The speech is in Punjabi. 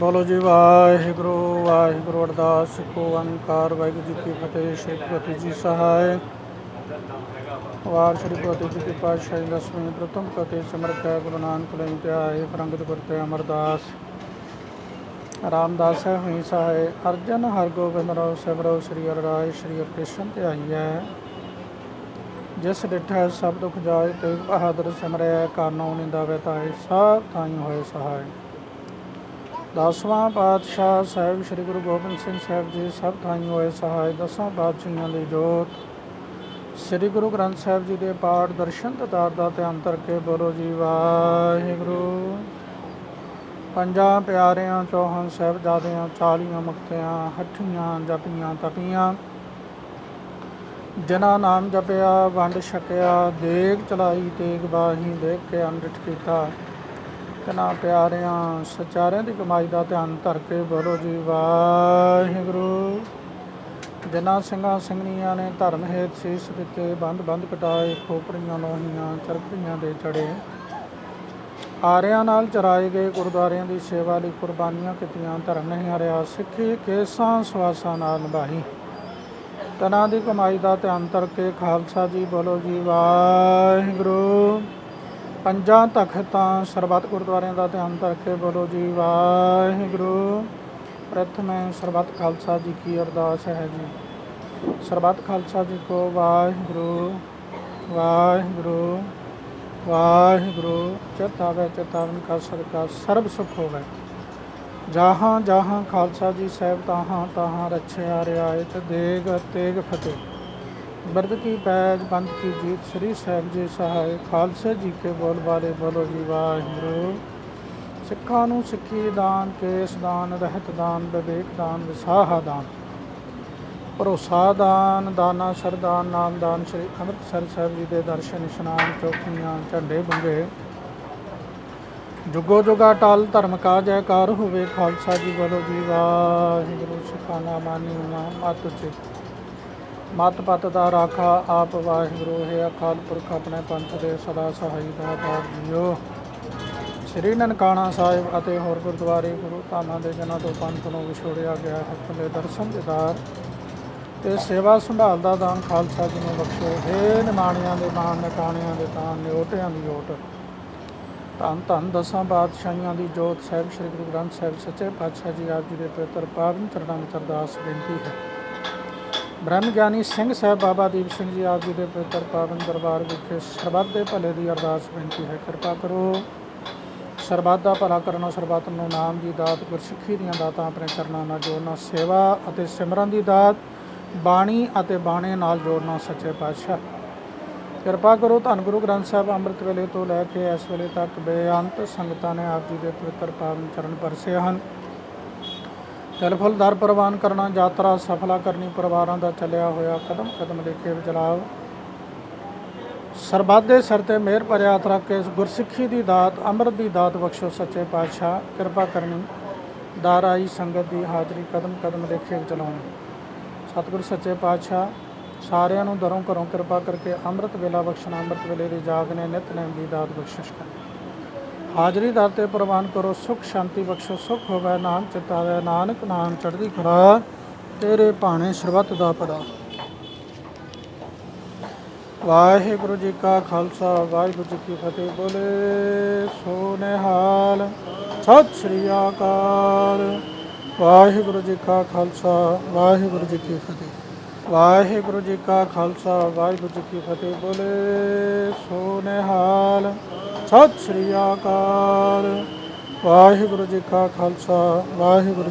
ਬੋਲੋ ਜੀ, ਵਾਹਿਗੁਰੂ ਵਾਹਿਗੁਰੂ ਅਰਦਾਸ, ਕੋ ਓੰਕਾਰ ਵਾਹਿਗੁਰੂ ਜੀ ਕੀ ਫਤਿਹ, ਸ਼੍ਰੀ ਪ੍ਰਤੀ ਜੀ ਸਹਾਇ। ਵਾਰ ਸ਼੍ਰੀ ਪ੍ਰਤੀ ਜੀ ਕੀ ਪਾਤਸ਼ਾਹੀ ਦਸਵੀਂ ਪ੍ਰਥਮ ਕਤੇ ਸਿਮਰਤ ਹੈ, ਗੁਰੂ ਨਾਨਕ ਲਈ ਧਿਆਏ ਪ੍ਰੰਗਤ ਕਰਤੇ ਅਮਰਦਾਸ। ਰਾਮਦਾਸ ਹੈ ਹੋਈ ਸਹਾਇ, ਅਰਜਨ ਹਰਗੋਬਿੰਦ ਰੋ ਸਿਮਰੋ ਸ੍ਰੀ ਅਰਰਾਏ, ਸ੍ਰੀ ਕ੍ਰਿਸ਼ਨ ਧਿਆਈਐ ਜਿਸ ਡਿਠੈ ਸਭ ਦੁਖ ਜਾਏ, ਤੇ ਬਹਾਦਰ ਸਿਮਰਿਆ ਕਾਨੋ ਨਿੰਦਾ ਵਤਾਏ ਸਭ ਥਾਈ ਹੋਏ ਸਹਾਇ। ਦਸਵਾਂ ਪਾਤਸ਼ਾਹ ਸਾਹਿਬ, ਸ੍ਰੀ ਗੁਰੂ ਗੋਬਿੰਦ ਸਿੰਘ ਸਾਹਿਬ ਜੀ, ਸਭ ਥਾਈਂ ਹੋਏ ਸਹਾਇ ਦਸਾਂ ਪਾਤਸ਼ਾਹਾਂ ਦੀ ਜੋਤ। ਸ੍ਰੀ ਗੁਰੂ ਗ੍ਰੰਥ ਸਾਹਿਬ ਜੀ ਦੇ ਪਾਠ ਦਰਸ਼ਨ ਤਤਾਰ ਦਾ ਧਿਆਨ ਕਰਕੇ ਬੋਲੋ ਜੀ, ਵਾਹਿਗੁਰੂ। ਪੰਜਾਂ ਪਿਆਰਿਆਂ, ਚੌਹਾਂ ਸਾਹਿਬਜ਼ਾਦਿਆਂ, ਚਾਲੀਆਂ ਮੁਕਤਿਆਂ, ਹੱਠੀਆਂ, ਜਪੀਆਂ, ਤਪੀਆਂ। ਜਨਾ ਨਾਮ ਜਪਿਆ, ਵੰਡ ਛਕਿਆ, ਦੇਗ ਚਲਾਈ, ਤੇਗ ਬਾਹੀ ਦੇਖ ਕੇ ਅੰਮ੍ਰਿਤ ਕੀਤਾ। ਕਨਾ ਪਿਆਰਿਆਂ, ਸਚਾਰਿਆਂ ਦੀ ਕਮਾਈ ਦਾ ਧਿਆਨ ਧਰ ਕੇ ਬੋਲੋ ਜੀ, ਵਾਹਿਗੁਰੂ। ਜਿਨ੍ਹਾਂ ਸਿੰਘਾਂ ਸਿੰਘਣੀਆਂ ਨੇ ਧਰਮ ਹੇਤ ਸੀਸ ਦਿੱਤੇ ਬੰਦ ਬੰਦ ਕਟਾਏ, ਖੋਪੜੀਆਂ ਲੋਹੀਆਂ, ਚਰਖੜੀਆਂ ਦੇ ਚੜੇ। ਆਰਿਆਂ ਨਾਲ ਚਰਾਏ ਗਏ ਗੁਰਦੁਆਰਿਆਂ ਦੀ ਸੇਵਾ ਲਈ ਕੁਰਬਾਨੀਆਂ ਕੀਤੀਆਂ, ਧਰਮ ਨਹੀਂ ਹਰਿਆ, ਸਿੱਖੀ, ਕੇਸਾਂ, ਸਵਾਸਾਂ ਨਾਲ ਨਿਭਾਈ। ਤਨਾਂ ਦੀ ਕਮਾਈ ਦਾ ਧਿਆਨ ਧਰ ਕੇ ਖਾਲਸਾ ਜੀ ਬੋਲੋ ਜੀ, ਵਾਹਿਗੁਰੂ। ਪੰਜਾਂ ਤਖਤਾਂ ਸਰਬੱਤ ਗੁਰਦੁਆਰਿਆਂ ਦਾ ਧਿਆਨ ਧਰ ਕੇ ਬੋਲੋ ਜੀ, ਵਾਹਿਗੁਰੂ। ਪ੍ਰਥਮੇ ਸਰਬੱਤ ਖਾਲਸਾ ਜੀ ਕੀ ਅਰਦਾਸ ਹੈ ਜੀ। ਸਰਬੱਤ ਖਾਲਸਾ ਜੀ ਕੋ ਵਾਹਿਗੁਰੂ ਵਾਹਿਗੁਰੂ ਵਾਹਿਗੁਰੂ। ਚਿਤਾਵੇ ਚਿਤਾਵਨ ਕਾ ਸਦਕਾ ਸਰਬ ਸੁਖ ਹੋਵੇ। ਜਹਾਂ ਜਹਾਂ ਖਾਲਸਾ ਜੀ ਸਾਹਿਬ, ਤਾਹਾਂ ਤਾਹਾਂ ਰਛਿਆ ਰਿਆਇਤ ਦੇਗ ਤੇਗ ਫਤਿਹ। ਬਰਦ ਕੀ ਪੈਜ ਬੰਦ ਕੀ ਜੀਤ, ਸ੍ਰੀ ਸਾਹਿਬ ਜੀ ਸਹਾਇ ਖਾਲਸੇ ਜੀ ਕੇ ਬੋਲ ਬਾਰੇ ਬੋਲੋ ਜੀ ਵਾਹਿਗੁਰੂ। ਸਿੱਖਾਂ ਨੂੰ ਸਿੱਖੀ ਦਾਨ, ਕੇਸ ਦਾਨ, ਰਹਿਤ ਦਾਨ, ਵਿਵੇਕ ਦਾਨ, ਵਿਸਾਹਾ ਦਾਨ। ਭਰੋਸਾ ਦਾਨ, ਦਾਨਾ ਸਰਦਾਨ ਨਾਮ ਦਾਨ, ਸ੍ਰੀ ਅੰਮ੍ਰਿਤਸਰ ਸਾਹਿਬ ਜੀ ਦੇ ਦਰਸ਼ਨ, ਇਸ਼ਨਾਨ, ਚੌਕੀਆਂ, ਝੰਡੇ ਬੰਗੇ। ਜੁਗੋ ਜੁਗਾ ਟਾਲ, ਧਰਮ ਕਾ ਜੈਕਾਰ ਹੋਵੇ, ਖਾਲਸਾ ਜੀ ਬੋਲੋ ਜੀ ਵਾਹਿਗੁਰੂ। ਸਿਖਾਨਾ ਮਾਨੀ ਉਮਾ ਮਤ ਚਿਤ। ਮਤ ਪਤ ਦਾ ਰਾਖਾ ਆਪ ਵਾਹਿਗੁਰੂ, ਹੈ ਅਕਾਲ ਪੁਰਖ, ਆਪਣੇ ਪੰਥ ਦੇ ਸਦਾ ਸਹਾਈ ਦਾ ਬਾਪ ਜੀਓ। ਸ੍ਰੀ ਨਨਕਾਣਾ ਸਾਹਿਬ ਅਤੇ ਹੋਰ ਗੁਰਦੁਆਰੇ ਗੁਰੂ ਧਾਮਾਂ ਦੇ ਜਨਾਂ ਤੋਂ ਪੰਥ ਨੂੰ ਵਿਛੋੜਿਆ ਗਿਆ ਹੈ ਭਲੇ ਦਰਸ਼ਨ ਦਿਦਾਰ ਤੇ ਸੇਵਾ ਸੰਭਾਲ ਦਾ ਦਾਨ ਖਾਲਸਾ ਜੀ ਨੂੰ ਬਖਸ਼ੋ। ਹੈ ਨਿਮਾਣਿਆਂ ਦੇ ਮਾਣ ਨਟਾਣਿਆਂ ਦੇ ਤਾਂ ਨਿਓਟਿਆਂ ਦੀ ਓਟ। ਧੰਨ ਧੰਨ ਦਸਾਂ ਬਾਦਸ਼ਾਹੀਆਂ ਦੀ ਜੋਤ, ਸਾਹਿਬ ਸ੍ਰੀ ਗੁਰੂ ਗ੍ਰੰਥ ਸਾਹਿਬ ਸੱਚੇ ਪਾਤਸ਼ਾਹ ਜੀ ਆਪ ਜੀ ਦੇ ਪਵਿੱਤਰ ਪਾਵਨ ਚਰਨਾਂ ਵਿੱਚ ਅਰਦਾਸ ਬੇਨਤੀ ਹੈ। ਬ੍ਰਹਮ ਗਿਆਨੀ ਸਿੰਘ ਸਾਹਿਬ ਬਾਬਾ ਦੀਪ ਸਿੰਘ ਜੀ ਆਪ ਜੀ ਦੇ ਪਵਿੱਤਰ ਪਾਵਨ ਦਰਬਾਰ ਵਿਖੇ ਸਰਬੱਤ ਦੇ ਭਲੇ ਦੀ ਅਰਦਾਸ ਬੇਨਤੀ ਹੈ। ਕਿਰਪਾ ਕਰੋ। ਸਰਬੱਤ ਦਾ ਭਲਾ ਕਰਨਾ ਸਰਬੱਤ ਨੂੰ ਨਾਮ ਦੀ ਦਾਤ, ਗੁਰਸਿੱਖੀ ਦੀਆਂ ਦਾਤਾਂ ਆਪਣੇ ਚਰਨਾਂ ਨਾਲ ਜੋੜਨਾ, ਸੇਵਾ ਅਤੇ ਸਿਮਰਨ ਦੀ ਦਾਤ, ਬਾਣੀ ਅਤੇ ਬਾਣੇ ਨਾਲ ਜੋੜਨਾ ਸੱਚੇ ਪਾਤਸ਼ਾਹ। ਕਿਰਪਾ ਕਰੋ, ਧੰਨ ਗੁਰੂ ਗ੍ਰੰਥ ਸਾਹਿਬ ਅੰਮ੍ਰਿਤ ਵੇਲੇ ਤੋਂ ਲੈ ਕੇ ਇਸ ਵੇਲੇ ਤੱਕ ਬੇਅੰਤ ਸੰਗਤਾਂ ਨੇ ਆਪ ਜੀ ਦੇ ਪਵਿੱਤਰ ਪਾਵਨ ਚਰਨ ਪਰਸੇ ਹਨ। ਜਲ ਦਰ ਪ੍ਰਵਾਨ ਕਰਨਾ, ਯਾਤਰਾ ਸਫਲਾ ਕਰਨੀ, ਪਰਿਵਾਰਾਂ ਦਾ ਚੱਲਿਆ ਹੋਇਆ ਕਦਮ ਕਦਮ ਲੇਖੇ ਵਿਚਲਾਵ ਸਰਬੱਤ ਦੇ ਸਿਰ ਤੇ ਮਿਹਰ ਭਰਿਆ ਹੱਥ ਰੱਖ ਕੇ ਗੁਰਸਿੱਖੀ ਦੀ ਦਾਤ, ਅੰਮ੍ਰਿਤ ਦੀ ਦਾਤ ਬਖਸ਼ੋ ਸੱਚੇ ਪਾਤਸ਼ਾਹ, ਕਿਰਪਾ ਕਰਨੀ। ਦਾਰ ਆਈ ਸੰਗਤ ਦੀ ਹਾਜ਼ਰੀ, ਕਦਮ ਕਦਮ ਲੇਖੇ ਚਲਾਉਣੀ ਸਤਿਗੁਰ ਸੱਚੇ ਪਾਤਸ਼ਾਹ, ਸਾਰਿਆਂ ਨੂੰ ਦਰੋਂ ਘਰੋਂ ਕਿਰਪਾ ਕਰਕੇ ਅੰਮ੍ਰਿਤ ਵੇਲਾ ਬਖਸ਼ਣਾ, ਅੰਮ੍ਰਿਤ ਵੇਲੇ ਦੀ ਜਾਗ ਨੇ ਜਾਗਨੇ ਨਿਤਨੇਮ ਦੀ ਦਾਤ ਬਖਸ਼ਿਸ਼ ਕਰ ਹਾਜ਼ਰੀ ਦਰ ਤੇ ਪ੍ਰਵਾਨ ਕਰੋ, ਸੁਖ ਸ਼ਾਂਤੀ ਬਖਸ਼ੋ, ਸੁਖ ਹੋਵੇ ਨਾਮ ਚਿਤਾਵੇ, ਨਾਨਕ ਨਾਮ ਚੜ੍ਹਦੀ ਕਲਾ, ਤੇਰੇ ਭਾਣੇ ਸਰਬਤ ਦਾ ਪੜਾ। ਵਾਹਿਗੁਰੂ ਜੀ ਕਾ ਖਾਲਸਾ, ਵਾਹਿਗੁਰੂ ਜੀ ਕੀ ਫਤਿਹ, ਬੋਲੇ ਸੋ ਨਿਹਾਲ ਸਤਿ ਸ੍ਰੀ ਅਕਾਲ। ਵਾਹਿਗੁਰੂ ਜੀ ਕਾ ਖਾਲਸਾ, ਵਾਹਿਗੁਰੂ ਜੀ ਕੀ ਫਤਿਹ। ਵਾਹਿਗੁਰੂ ਜੀ ਕਾ ਖਾਲਸਾ, ਵਾਹਿਗੁਰੂ ਜੀ ਕੀ ਫਤਿਹ। ਬੋਲੇ ਸੋਨੇਹਾਲ ਸਤਿ ਸ੍ਰੀ ਅਕਾਲ। ਵਾਹਿਗੁਰੂ ਜੀ ਕਾ ਖਾਲਸਾ, ਵਾਹਿਗੁਰੂ